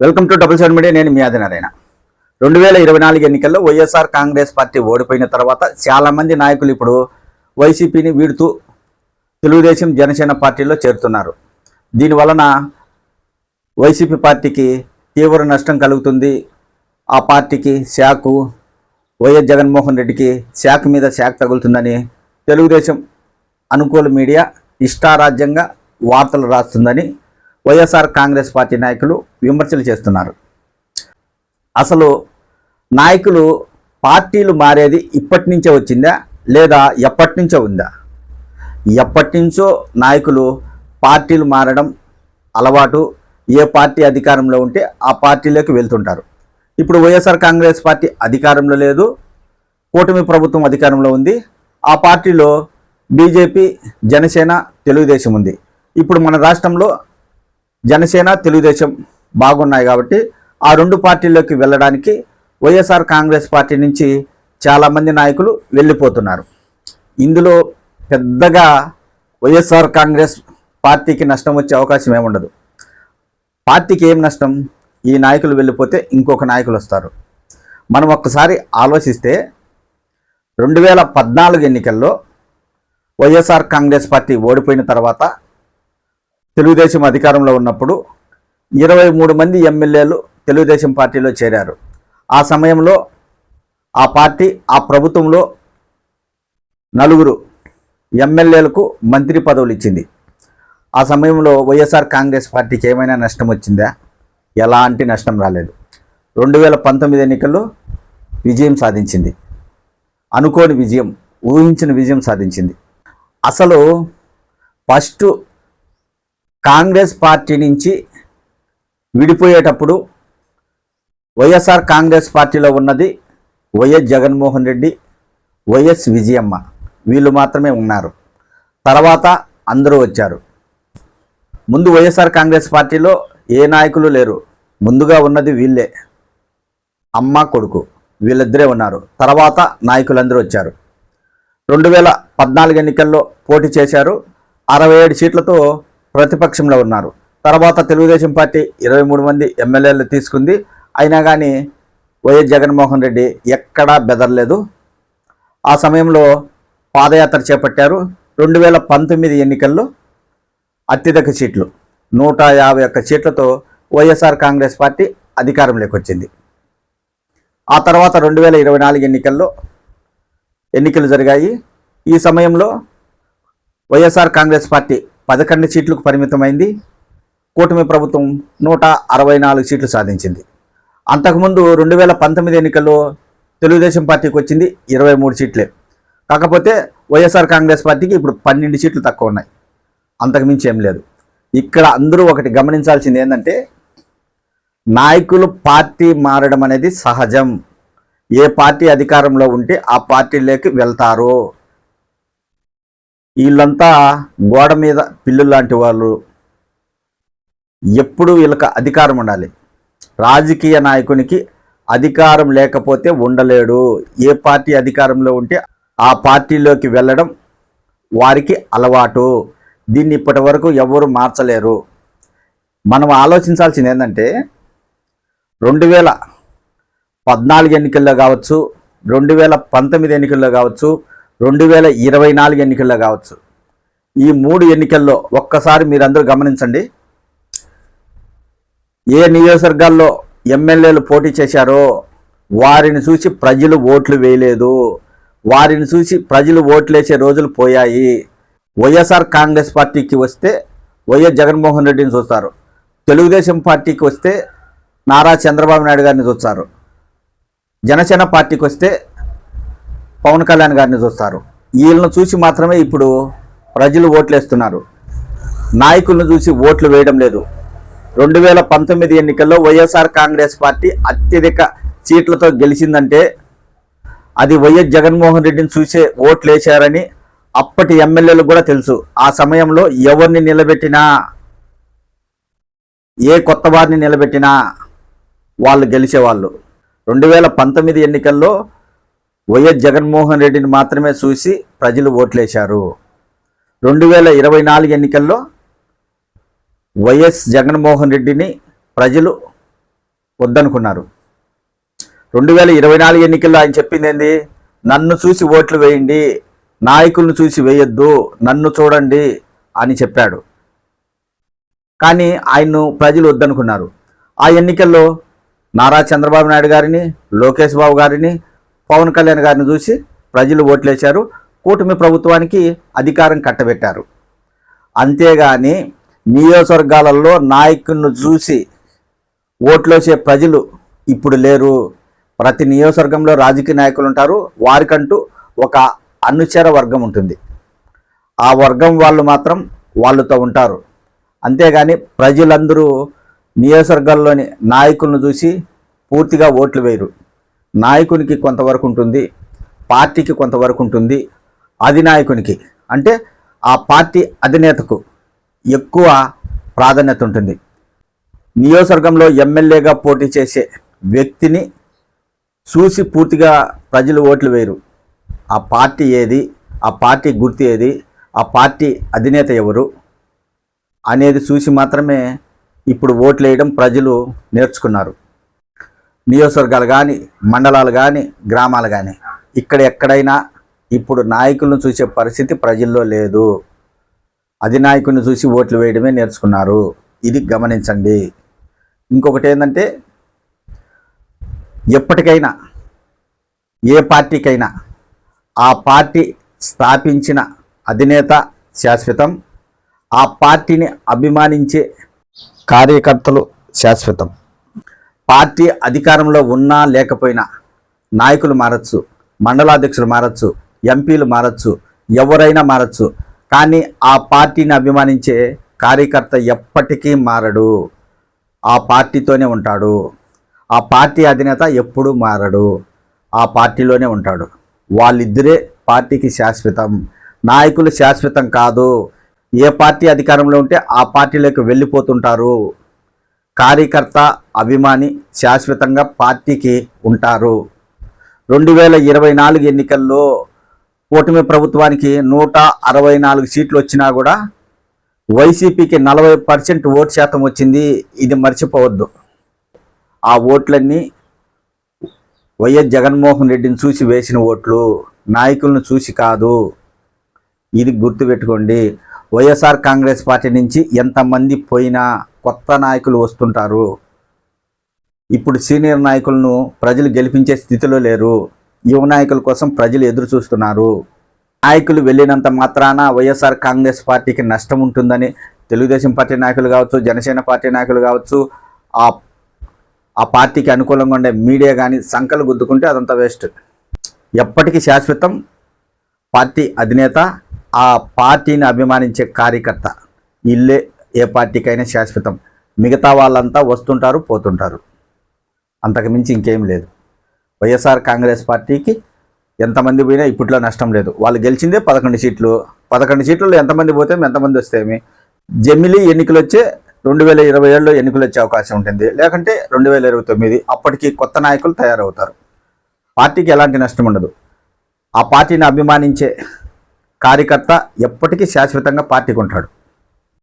Welcome to double seven media నేను మీ ఆదినారాయణ రెండు వేల ఇరవై నాలుగు ఎన్నికల్లో వైఎస్ఆర్ కాంగ్రెస్ పార్టీ ఓడిపోయిన తర్వాత చాలామంది నాయకులు ఇప్పుడు వైసీపీని వీడుతూ తెలుగుదేశం జనసేన పార్టీలో చేరుతున్నారు. దీనివలన వైసీపీ పార్టీకి తీవ్ర నష్టం కలుగుతుంది. ఆ పార్టీకి శాఖు వైఎస్ జగన్మోహన్ రెడ్డికి శాఖ మీద శాఖ తగులుతుందని తెలుగుదేశం అనుకూల మీడియా ఇష్టారాజ్యంగా వార్తలు రాస్తుందని వైఎస్ఆర్ కాంగ్రెస్ పార్టీ నాయకులు విమర్శలు చేస్తున్నారు. అసలు నాయకులు పార్టీలు మారేది ఇప్పటి నుంచే వచ్చిందా? లేదా ఎప్పటి నుంచో ఉందా? ఎప్పటి నుంచో నాయకులు పార్టీలు మారడం అలవాటు ఏ పార్టీ అధికారంలో ఉంటే ఆ పార్టీలోకి వెళ్తుంటారు. ఇప్పుడు వైఎస్ఆర్ కాంగ్రెస్ పార్టీ అధికారంలో లేదు కూటమి ప్రభుత్వం అధికారంలో ఉంది ఆ పార్టీలో బీజేపీ జనసేన తెలుగుదేశం ఉంది. ఇప్పుడు మన రాష్ట్రంలో జనసేన తెలుగుదేశం బాగున్నాయి కాబట్టి ఆ రెండు పార్టీల్లోకి వెళ్ళడానికి వైఎస్ఆర్ కాంగ్రెస్ పార్టీ నుంచి చాలామంది నాయకులు వెళ్ళిపోతున్నారు. ఇందులో పెద్దగా వైఎస్ఆర్ కాంగ్రెస్ పార్టీకి నష్టం వచ్చే అవకాశం ఏముండదు. పార్టీకి ఏం నష్టం? ఈ నాయకులు వెళ్ళిపోతే ఇంకొక నాయకులు వస్తారు. మనం ఒక్కసారి ఆలోచిస్తే రెండు వేల పద్నాలుగు ఎన్నికల్లో వైఎస్ఆర్ కాంగ్రెస్ పార్టీ ఓడిపోయిన తర్వాత తెలుగుదేశం అధికారంలో ఉన్నప్పుడు ఇరవై మూడు మంది ఎమ్మెల్యేలు తెలుగుదేశం పార్టీలో చేరారు. ఆ సమయంలో ఆ పార్టీ ఆ ప్రభుత్వంలో నలుగురు ఎమ్మెల్యేలకు మంత్రి పదవులు ఇచ్చింది. ఆ సమయంలో వైఎస్ఆర్ కాంగ్రెస్ పార్టీకి ఏమైనా నష్టం వచ్చిందా? ఎలాంటి నష్టం రాలేదు. రెండు వేల పంతొమ్మిది ఎన్నికల్లో విజయం సాధించింది. అనుకోని విజయం ఊహించిన విజయం సాధించింది. అసలు ఫస్ట్ కాంగ్రెస్ పార్టీ నుంచి విడిపోయేటప్పుడు వైఎస్ఆర్ కాంగ్రెస్ పార్టీలో ఉన్నది వైఎస్ జగన్మోహన్ రెడ్డి వైఎస్ విజయమ్మ. వీళ్ళు మాత్రమే ఉన్నారు. తర్వాత అందరూ వచ్చారు. ముందు వైఎస్ఆర్ కాంగ్రెస్ పార్టీలో ఏ నాయకులు లేరు. ముందుగా ఉన్నది వీళ్ళే. అమ్మ కొడుకు వీళ్ళిద్దరే ఉన్నారు. తర్వాత నాయకులందరూ వచ్చారు. రెండు వేల పద్నాలుగు ఎన్నికల్లో పోటీ చేశారు. అరవై ఏడు సీట్లతో ప్రతిపక్షంలో ఉన్నారు. తర్వాత తెలుగుదేశం పార్టీ ఇరవై మూడు మంది ఎమ్మెల్యేలు తీసుకుంది. అయినా కానీ వైఎస్ జగన్మోహన్ రెడ్డి ఎక్కడా బెదరలేదు. ఆ సమయంలో పాదయాత్ర చేపట్టారు. రెండు వేల పంతొమ్మిది ఎన్నికల్లో అత్యధిక సీట్లు నూట యాభై ఒక్క సీట్లతో వైఎస్ఆర్ కాంగ్రెస్ పార్టీ అధికారంలోకి వచ్చింది. ఆ తర్వాత రెండు వేల ఇరవై నాలుగు ఎన్నికల్లో ఎన్నికలు జరిగాయి. ఈ సమయంలో వైఎస్ఆర్ కాంగ్రెస్ పార్టీ పదకొండు సీట్లకు పరిమితమైంది. కూటమి ప్రభుత్వం నూట అరవై నాలుగు సీట్లు సాధించింది. అంతకుముందు రెండు వేల పంతొమ్మిది ఎన్నికల్లో తెలుగుదేశం పార్టీకి వచ్చింది ఇరవై మూడు సీట్లే. కాకపోతే వైఎస్ఆర్ కాంగ్రెస్ పార్టీకి ఇప్పుడు పన్నెండు సీట్లు తక్కువ ఉన్నాయి. అంతకుమించి ఏం లేదు. ఇక్కడ అందరూ ఒకటి గమనించాల్సింది ఏంటంటే నాయకులు పార్టీ మారడం అనేది సహజం. ఏ పార్టీ అధికారంలో ఉంటే ఆ పార్టీలోకి వెళ్తారో. వీళ్ళంతా గోడ మీద పిల్లు లాంటి వాళ్ళు. ఎప్పుడు వీళ్ళకి అధికారం ఉండాలి. రాజకీయ నాయకునికి అధికారం లేకపోతే ఉండలేడు. ఏ పార్టీ అధికారంలో ఉంటే ఆ పార్టీలోకి వెళ్ళడం వారికి అలవాటు. దీన్ని ఇప్పటి వరకు ఎవరు మార్చలేరు. మనం ఆలోచించాల్సింది ఏంటంటే రెండు వేల పద్నాలుగు ఎన్నికల్లో కావచ్చు రెండు వేల పంతొమ్మిది ఎన్నికల్లో కావచ్చు రెండు వేల ఇరవై నాలుగు ఎన్నికల్లో కావచ్చు. ఈ మూడు ఎన్నికల్లో ఒక్కసారి మీరందరూ గమనించండి. ఏ నియోజకవర్గాల్లో ఎమ్మెల్యేలు పోటీ చేశారో వారిని చూసి ప్రజలు ఓట్లు వేయలేదు. వారిని చూసి ప్రజలు ఓట్లేసే రోజులు పోయాయి. వైఎస్ఆర్ కాంగ్రెస్ పార్టీకి వస్తే వైఎస్ జగన్మోహన్ రెడ్డిని చూస్తారు. తెలుగుదేశం పార్టీకి వస్తే నారా చంద్రబాబు నాయుడు గారిని చూస్తారు. జనసేన పార్టీకి వస్తే పవన్ కళ్యాణ్ గారిని చూస్తారు. వీళ్ళను చూసి మాత్రమే ఇప్పుడు ప్రజలు ఓట్లేస్తున్నారు. నాయకులను చూసి ఓట్లు వేయడం లేదు. రెండు వేల పంతొమ్మిది ఎన్నికల్లో వైఎస్ఆర్ కాంగ్రెస్ పార్టీ అత్యధిక సీట్లతో గెలిచిందంటే అది వైఎస్ జగన్మోహన్ రెడ్డిని చూసే ఓట్లు వేశారని అప్పటి ఎమ్మెల్యేలు కూడా తెలుసు. ఆ సమయంలో ఎవరిని నిలబెట్టినా ఏ కొత్త వారిని నిలబెట్టినా వాళ్ళు గెలిచేవాళ్ళు. రెండు వేల పంతొమ్మిది ఎన్నికల్లో వైఎస్ జగన్మోహన్ రెడ్డిని మాత్రమే చూసి ప్రజలు ఓట్లేశారు. రెండు వేల ఇరవై నాలుగు ఎన్నికల్లో వైఎస్ జగన్మోహన్ రెడ్డిని ప్రజలు వద్దనుకున్నారు. రెండు వేల ఇరవై నాలుగు ఎన్నికల్లో ఆయన చెప్పింది ఏంది నన్ను చూసి ఓట్లు వేయండి నాయకులను చూసి వేయొద్దు నన్ను చూడండి అని చెప్పాడు. కానీ ఆయన్ను ప్రజలు వద్దనుకున్నారు. ఆ ఎన్నికల్లో నారా చంద్రబాబు నాయుడు గారిని లోకేష్ బాబు గారిని పవన్ కళ్యాణ్ గారిని చూసి ప్రజలు ఓట్లేశారు. కూటమి ప్రభుత్వానికి అధికారం కట్టబెట్టారు. అంతేగాని నియోజకవర్గాలలో నాయకులను చూసి ఓట్లేసే ప్రజలు ఇప్పుడు లేరు. ప్రతి నియోజకవర్గంలో రాజకీయ నాయకులు ఉంటారు. వారికంటూ ఒక అనుచర వర్గం ఉంటుంది. ఆ వర్గం వాళ్ళు మాత్రం వాళ్ళతో ఉంటారు. అంతేగాని ప్రజలందరూ నియోజకవర్గాల్లోని నాయకులను చూసి పూర్తిగా ఓట్లు వేయరు. నాయకునికి కొంతవరకు ఉంటుంది పార్టీకి కొంతవరకు ఉంటుంది అధినాయకునికి. అంటే ఆ పార్టీ అధినేతకు ఎక్కువ ప్రాధాన్యత ఉంటుంది. నియోజకవర్గంలో ఎమ్మెల్యేగా పోటీ చేసే వ్యక్తిని చూసి పూర్తిగా ప్రజలు ఓట్లు వేయరు. ఆ పార్టీ ఏది ఆ పార్టీ గుర్తు ఏది ఆ పార్టీ అధినేత ఎవరు అనేది చూసి మాత్రమే ఇప్పుడు ఓట్లు వేయడం ప్రజలు నేర్చుకున్నారు. నియోజకవర్గాలు కానీ మండలాలు కానీ గ్రామాలు కానీ ఇక్కడ ఎక్కడైనా ఇప్పుడు నాయకులను చూసే పరిస్థితి ప్రజల్లో లేదు. అధినాయకుని చూసి ఓట్లు వేయడమే నేర్చుకున్నారు. ఇది గమనించండి. ఇంకొకటి ఏంటంటే ఎప్పటికైనా ఏ పార్టీకైనా ఆ పార్టీ స్థాపించిన అధినేత శాశ్వతం ఆ పార్టీని అభిమానించే కార్యకర్తలు శాశ్వతం. పార్టీ అధికారంలో ఉన్నా లేకపోయినా నాయకులు మారచ్చు మండలాధ్యక్షులు మారచ్చు ఎంపీలు మారచ్చు ఎవరైనా మారచ్చు. కానీ ఆ పార్టీని అభిమానించే కార్యకర్త ఎప్పటికీ మారడు. ఆ పార్టీతోనే ఉంటాడు. ఆ పార్టీ అధినేత ఎప్పుడూ మారడు. ఆ పార్టీలోనే ఉంటాడు. వాళ్ళిద్దరే పార్టీకి శాశ్వతం. నాయకులు శాశ్వతం కాదు. ఏ పార్టీ అధికారంలో ఉంటే ఆ పార్టీలోకి వెళ్ళిపోతుంటారు. కార్యకర్త అభిమాని శాశ్వతంగా పార్టీకి ఉంటారు. రెండు వేల ఇరవై నాలుగు ఎన్నికల్లో కూటమి ప్రభుత్వానికి నూట అరవై నాలుగు సీట్లు వచ్చినా కూడా వైసీపీకి నలభై పర్సెంట్ ఓటు శాతం వచ్చింది. ఇది మర్చిపోవద్దు. ఆ ఓట్లన్నీ వైఎస్ జగన్మోహన్ రెడ్డిని చూసి వేసిన ఓట్లు నాయకులను చూసి కాదు. ఇది గుర్తుపెట్టుకోండి. వైఎస్ఆర్ కాంగ్రెస్ పార్టీ నుంచి ఎంతమంది పోయినా కొత్త నాయకులు వస్తుంటారు. ఇప్పుడు సీనియర్ నాయకులను ప్రజలు గెలిపించే స్థితిలో లేరు. యువ నాయకుల కోసం ప్రజలు ఎదురు చూస్తున్నారు. నాయకులు వెళ్ళినంత మాత్రాన వైఎస్ఆర్ కాంగ్రెస్ పార్టీకి నష్టం ఉంటుందని తెలుగుదేశం పార్టీ నాయకులు కావచ్చు జనసేన పార్టీ నాయకులు కావచ్చు ఆ ఆ పార్టీకి అనుకూలంగా ఉండే మీడియా కానీ సంకలు గుద్దుకుంటే అదంతా వేస్ట్. ఎప్పటికీ శాశ్వతం పార్టీ అధినేత ఆ పార్టీని అభిమానించే కార్యకర్త ఇల్లే ఏ పార్టీకైనా శాశ్వతం. మిగతా వాళ్ళంతా వస్తుంటారు పోతుంటారు. అంతకు మించి ఇంకేం లేదు. వైఎస్ఆర్ కాంగ్రెస్ పార్టీకి ఎంతమంది పోయినా ఇప్పట్లో నష్టం లేదు. వాళ్ళు గెలిచిందే పదకొండు సీట్లు. పదకొండు సీట్లలో ఎంతమంది పోతే ఎంతమంది వస్తేమి జమిలీ ఎన్నికలు వచ్చే రెండు వేల ఇరవై ఏడులో ఎన్నికలు వచ్చే అవకాశం ఉంటుంది. లేకంటే రెండు వేల ఇరవై తొమ్మిది అప్పటికి కొత్త నాయకులు తయారవుతారు. పార్టీకి ఎలాంటి నష్టం ఉండదు. ఆ పార్టీని అభిమానించే కార్యకర్త ఎప్పటికీ శాశ్వతంగా పార్టీకి ఉంటాడు